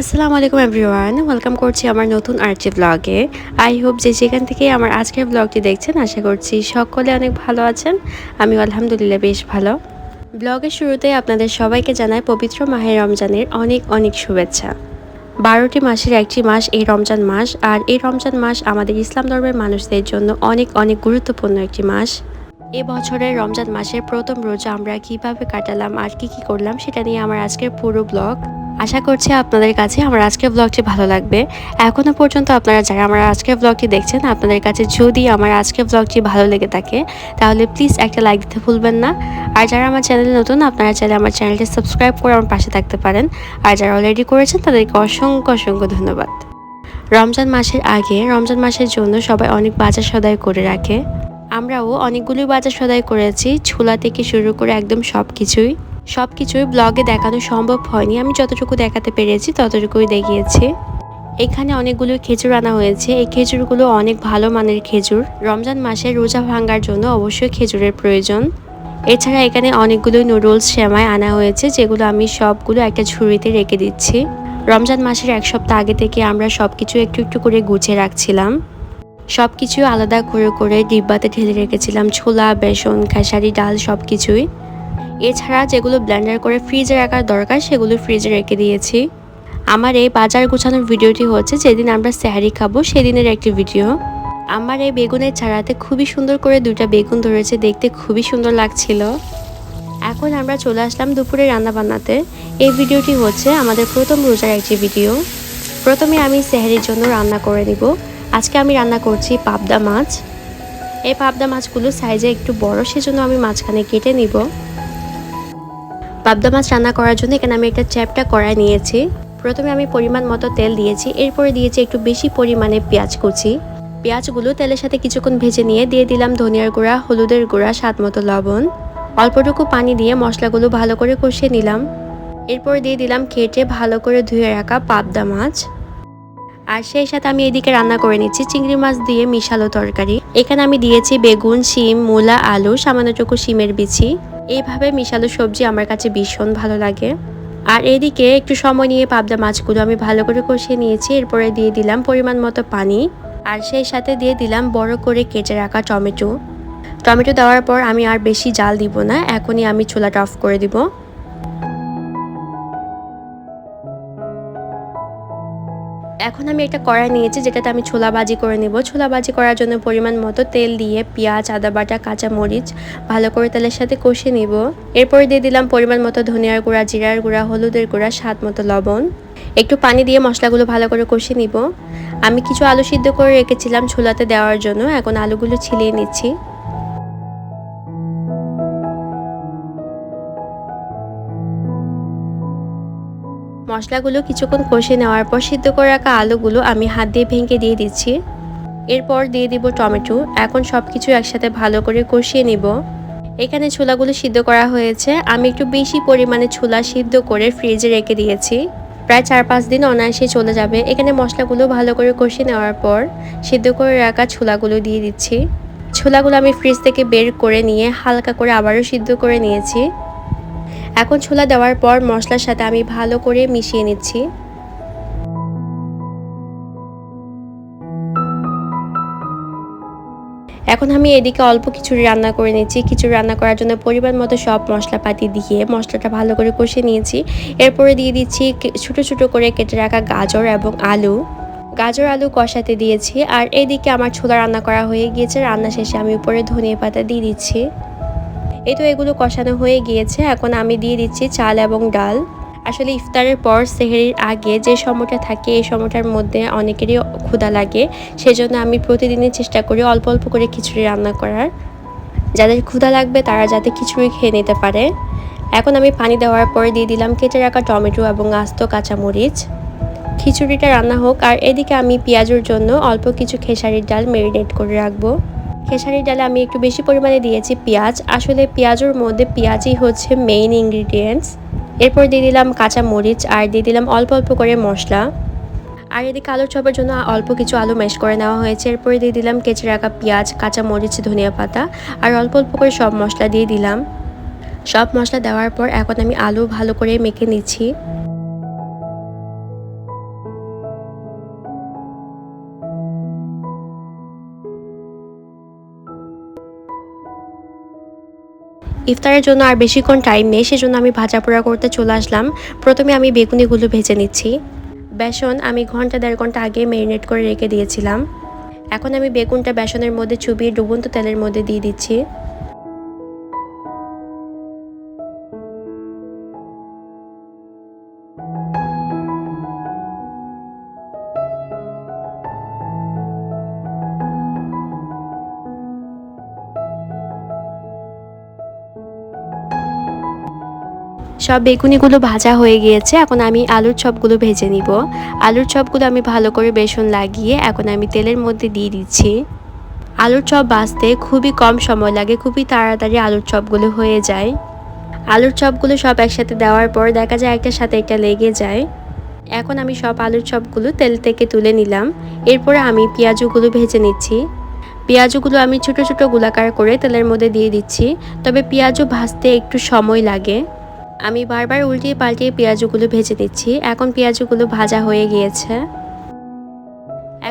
আসসালামু আলাইকুম everyone, welcome করছি আমার নতুন আর্চি ব্লগে। আই হোপ যে যেখান থেকে আমার আজকের ব্লগটি দেখছেন, আশা করছি সকলে অনেক ভালো আছেন আমি আলহামদুলিল্লাহ বেশ ভালো। ব্লগের শুরুতে আপনাদের সবাইকে জানাই পবিত্র মাহে রমজানের অনেক অনেক শুভেচ্ছা। বারোটি মাসের একটি মাস এই রমজান মাস, আর এই রমজান মাস আমাদের ইসলাম ধর্মের মানুষদের জন্য অনেক অনেক গুরুত্বপূর্ণ একটি মাস। এ বছরের রমজান মাসের প্রথম রোজা আমরা কীভাবে কাটালাম আর কি কি করলাম, সেটা নিয়ে আমার আজকের পুরো ব্লগ। আশা করছি আপনাদের কাছে আমার আজকের ব্লগটি ভালো লাগবে। এখনও পর্যন্ত আপনারা যারা আমার আজকের ব্লগটি দেখছেন, আপনাদের কাছে যদি আমার আজকের ব্লগটি ভালো লেগে থাকে, তাহলে প্লিজ একটা লাইক দিতে ভুলবেন না। আর যারা আমার চ্যানেলে নতুন, আপনারা চাইলে আমার চ্যানেলটি সাবস্ক্রাইব করে আমার পাশে থাকতে পারেন। আর যারা অলরেডি করেছেন, তাদেরকে অসংখ্য অসংখ্য ধন্যবাদ। রমজান মাসের আগে, রমজান মাসের জন্য সবাই অনেক বাজার সদাই করে রাখে। আমরাও অনেকগুলি বাজার সদাই করেছি, ছোলা থেকে শুরু করে একদম সব কিছুই সব কিছুই ব্লগে দেখানো সম্ভব হয়নি। আমি যতটুকু দেখাতে পেরেছি ততটুকুই দেখিয়েছি। এখানে অনেকগুলো খেজুর আনা হয়েছে। এই খেজুরগুলো অনেক ভালো মানের খেজুর। রমজান মাসে রোজা ভাঙার জন্য অবশ্যই খেজুরের প্রয়োজন। এছাড়া এখানে অনেকগুলো নুডলস সেমাই আনা হয়েছে, যেগুলো আমি সবগুলো একটা ঝুড়িতে রেখে দিচ্ছি। রমজান মাসের এক সপ্তাহ আগে থেকে আমরা সব কিছু একটু একটু করে গুছিয়ে রাখছিলাম। সব কিছু আলাদা করে করে ডিব্বাতে ঢেলে রেখেছিলাম, ছোলা, বেসন, খেসারি, ডাল সব কিছুই এছাড়া যেগুলো ব্লেন্ডার করে ফ্রিজে রাখার দরকার, সেগুলো ফ্রিজে রেখে দিয়েছি। আমার এই বাজার গোছানোর ভিডিওটি হচ্ছে যেদিন আমরা স্যাহারি খাব, সেদিনের একটি ভিডিও। আমার এই বেগুনের চারাতে খুবই সুন্দর করে দুইটা বেগুন ধরেছে, দেখতে খুবই সুন্দর লাগছিল। এখন আমরা চলে আসলাম দুপুরে রান্না বান্নাতে এই ভিডিওটি হচ্ছে আমাদের প্রথম রোজার একটি ভিডিও। প্রথমে আমি সেহারির জন্য রান্না করে নিব। আজকে আমি রান্না করছি পাবদা মাছ। এই পাবদা মাছগুলো সাইজে একটু বড়, সেজন্য আমি মাঝখানে কেটে নিব। পাবদা মাছ রান্না করার জন্য এখানে আমি একটা চ্যাপটা কড়াই নিয়েছি। প্রথমে আমি পরিমাণ মতো তেল দিয়েছি, এরপরে দিয়েছি একটু বেশি পরিমাণে পেঁয়াজ কুচি। পেঁয়াজগুলো তেলের সাথে কিছুক্ষণ ভেজে নিয়ে দিয়ে দিলাম ধনিয়ার গুঁড়া, হলুদের গুঁড়া, স্বাদ মতো লবণ। অল্পটুকু পানি দিয়ে মশলাগুলো ভালো করে কষিয়ে নিলাম। এরপর দিয়ে দিলাম কেটে ভালো করে ধুয়ে রাখা পাবদা মাছ। আর সেই সাথে আমি এদিকে রান্না করে নিচ্ছি চিংড়ি মাছ দিয়ে মিশালো তরকারি। এখানে আমি দিয়েছি বেগুন, শিম, মূলা, আলু, সামান্যটুকু শিমের বিচি। এইভাবে মিশালো সবজি আমার কাছে ভীষণ ভালো লাগে। আর এদিকে একটু সময় নিয়ে পাবদা মাছগুলো আমি ভালো করে কষিয়ে নিয়েছি, এরপরে দিয়ে দিলাম পরিমাণ মতো পানি। আর সেই সাথে দিয়ে দিলাম বড় করে কেটে রাখা টমেটো। টমেটো দেওয়ার পর আমি আর বেশি জাল দিব না, এখনই আমি চুলাটা অফ করে দিব। এখন আমি একটা কড়াই নিয়েছি, যেটাতে আমি ছোলা বাজি করে নেব। ছোলা বাজি করার জন্য পরিমাণ মতো তেল দিয়ে পেঁয়াজ, আদা বাটা, কাঁচা মরিচ ভালো করে তেলের সাথে কষে নিব। এরপরে দিয়ে দিলাম পরিমাণ মতো ধনিয়ার গুঁড়া, জিরার গুঁড়া, হলুদের গুঁড়া, স্বাদ মতো লবণ। একটু পানি দিয়ে মশলাগুলো ভালো করে কষে নিব। আমি কিছু আলু সিদ্ধ করে রেখেছিলাম ছোলাতে দেওয়ার জন্য, এখন আলুগুলো ছিলিয়ে নিচ্ছি। মশলাগুলো কিছুক্ষণ কষে নেওয়ার পর সিদ্ধ করে রাখা আলুগুলো আমি হাত দিয়ে ভেঙে দিয়ে দিচ্ছি। এরপর দিয়ে দিব টমেটো। এখন সব কিছু একসাথে ভালো করে কষিয়ে নিব। এখানে ছোলাগুলো সিদ্ধ করা হয়েছে। আমি একটু বেশি পরিমাণে ছোলা সিদ্ধ করে ফ্রিজে রেখে দিয়েছি। প্রায় চার পাঁচ দিন অনায়াসে চলে যাবে। এখানে মশলাগুলো ভালো করে কষিয়ে নেওয়ার পর সিদ্ধ করে রাখা ছোলাগুলো দিয়ে দিচ্ছি। ছোলাগুলো আমি ফ্রিজ থেকে বের করে নিয়ে হালকা করে আবারও সিদ্ধ করে নিয়েছি। এখন ছোলা দেওয়ার পর মশলার সাথে আমি ভালো করে মিশিয়ে নিচ্ছি। এখন আমি এদিকে অল্প খিচুড়ি রান্না করে নিচ্ছি। খিচুড়ি রান্না করার জন্য পরিমাণ মতো সব মশলাপাতি দিয়ে মশলাটা ভালো করে কষে নিয়েছি। এরপরে দিয়ে দিচ্ছি ছোটো ছোটো করে কেটে রাখা গাজর এবং আলু। গাজর, আলু কষাতে দিয়েছি। আর এদিকে আমার ছোলা রান্না করা হয়ে গিয়েছে। রান্না শেষে আমি উপরে ধনিয়া পাতা দিয়ে দিচ্ছি। এই তো এগুলো কষানো হয়ে গিয়েছে। এখন আমি দিয়ে দিচ্ছি চাল এবং ডাল। আসলে ইফতারের পর সেহেরির আগে যে সময়টা থাকে, এই সময়টার মধ্যে অনেকেরই ক্ষুধা লাগে। সেজন্য আমি প্রতিদিনই চেষ্টা করি অল্প অল্প করে খিচুড়ি রান্না করার। যাদের ক্ষুধা লাগবে তারা যাতে খিচুড়ি খেয়ে নিতে পারে। এখন আমি পানি দেওয়ার পরে দিয়ে দিলাম কেটে রাখা টমেটো এবং আস্ত কাঁচামরিচ। খিচুড়িটা রান্না হোক, আর এদিকে আমি পেঁয়াজের জন্য অল্প কিছু খেসারির ডাল মেরিনেট করে রাখব। খেসারির ডালে আমি একটু বেশি পরিমাণে দিয়েছি পেঁয়াজ। আসলে পেঁয়াজের মধ্যে পেঁয়াজই হচ্ছে মেইন ইনগ্রিডিয়েন্টস এরপর দিয়ে দিলাম কাঁচা মরিচ আর দিয়ে দিলাম অল্প অল্প করে মশলা। আর এদিকে আলুর চপের জন্য অল্প কিছু আলু ম্যাশ করে নেওয়া হয়েছে। এরপরে দিয়ে দিলাম কেচে রাখা পেঁয়াজ, কাঁচা মরিচ, ধনিয়া পাতা আর অল্প অল্প করে সব মশলা দিয়ে দিলাম। সব মশলা দেওয়ার পর এখন আমি আলু ভালো করে মেখে নিচ্ছি। ইফতারের জন্য আর বেশিক্ষণ টাইম নেই, সেজন্য আমি ভাজা পোড়া করতে চলে আসলাম। প্রথমে আমি বেগুনিগুলো ভেজে নিচ্ছি। বেসন আমি ঘণ্টা দেড় ঘণ্টা আগে ম্যারিনেট করে রেখে দিয়েছিলাম। এখন আমি বেগুনটা বেসনের মধ্যে চুবিয়ে ডুবন্ত তেলের মধ্যে দিয়ে দিচ্ছি। সব বেগুনিগুলো ভাজা হয়ে গিয়েছে, এখন আমি আলুর চপগুলো ভেজে নিব। আলুর চপগুলো আমি ভালো করে বেসন লাগিয়ে এখন আমি তেলের মধ্যে দিয়ে দিচ্ছি। আলুর চপ বাছতে খুবই কম সময় লাগে, খুবই তাড়াতাড়ি আলুর চপগুলো হয়ে যায়। আলুর চপগুলো সব একসাথে দেওয়ার পর দেখা যায় একটার সাথে একটা লেগে যায়। এখন আমি সব আলুর চপগুলো তেল থেকে তুলে নিলাম। এরপরে আমি পেঁয়াজগুলো ভেজে নিচ্ছি। পেঁয়াজগুলো আমি ছোট ছোট গোলাকার করে তেলের মধ্যে দিয়ে দিচ্ছি, তবে পেঁয়াজও ভাজতে একটু সময় লাগে। আমি বারবার উল্টিয়ে পাল্টিয়ে পেঁয়াজগুলো ভেজে দিচ্ছি এখন পেঁয়াজগুলো ভাজা হয়ে গিয়েছে।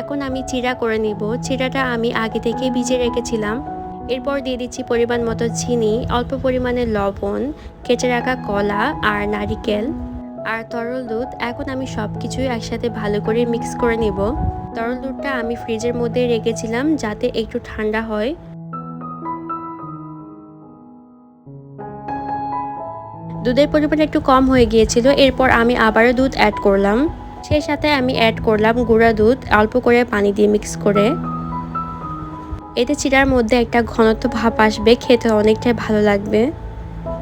এখন আমি চিরা করে নিব। চিরাটা আমি আগে থেকে ভিজে রেখেছিলাম। এরপর দিয়ে দিচ্ছি পরিমাণ মতো চিনি, অল্প পরিমাণে লবণ, কেটে রাখা কলা আর নারিকেল আর তরল দুধ। এখন আমি সব কিছুই একসাথে ভালো করে মিক্স করে নেব। তরল দুধটা আমি ফ্রিজের মধ্যে রেখেছিলাম যাতে একটু ঠান্ডা হয়। দুধের পরিমাণ একটু কম হয়ে গিয়েছিল, এরপর আমি আবারও দুধ অ্যাড করলাম। সেই সাথে আমি অ্যাড করলাম গুঁড়া দুধ, অল্প করে পানি দিয়ে মিক্স করে। এতে চিরার মধ্যে একটা ঘনত্ব ভাব আসবে, খেতে অনেকটাই ভালো লাগবে।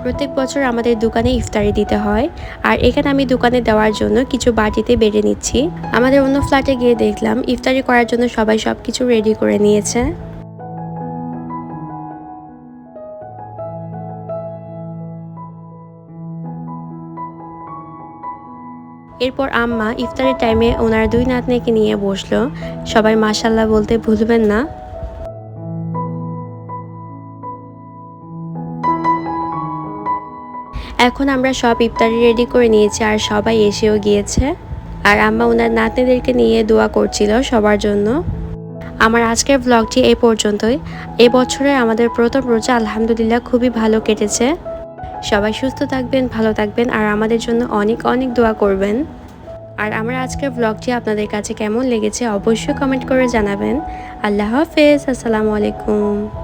প্রত্যেক বছর আমাদের দোকানে ইফতারি দিতে হয়, আর এখানে আমি দোকানে দেওয়ার জন্য কিছু বাটিতে বেড়ে নিচ্ছি। আমাদের অন্য ফ্ল্যাটে গিয়ে দেখলাম, ইফতারি করার জন্য সবাই সব কিছু রেডি করে নিয়েছে। এরপর আম্মা ইফতারের টাইমে ওনার দুই নাতনিকে নিয়ে বসল। সবাই মাসাল্লাহ বলতে ভুলবেন না। এখন আমরা সব ইফতারি রেডি করে নিয়েছি আর সবাই এসেও গিয়েছে। আর আম্মা ওনার নাতনিদেরকে নিয়ে দোয়া করছিল সবার জন্য। আমার আজকের ব্লগটি এই পর্যন্তই। এ বছরে আমাদের প্রথম রোজা আলহামদুলিল্লাহ খুবই ভালো কেটেছে। সবাই সুস্থ থাকবেন, ভালো থাকবেন আর আমাদের জন্য অনেক অনেক দোয়া করবেন। আর আমার আজকের ব্লগটি আপনাদের কাছে কেমন লেগেছে অবশ্যই কমেন্ট করে জানাবেন। আল্লাহ হাফেজ, আসসালামু আলাইকুম।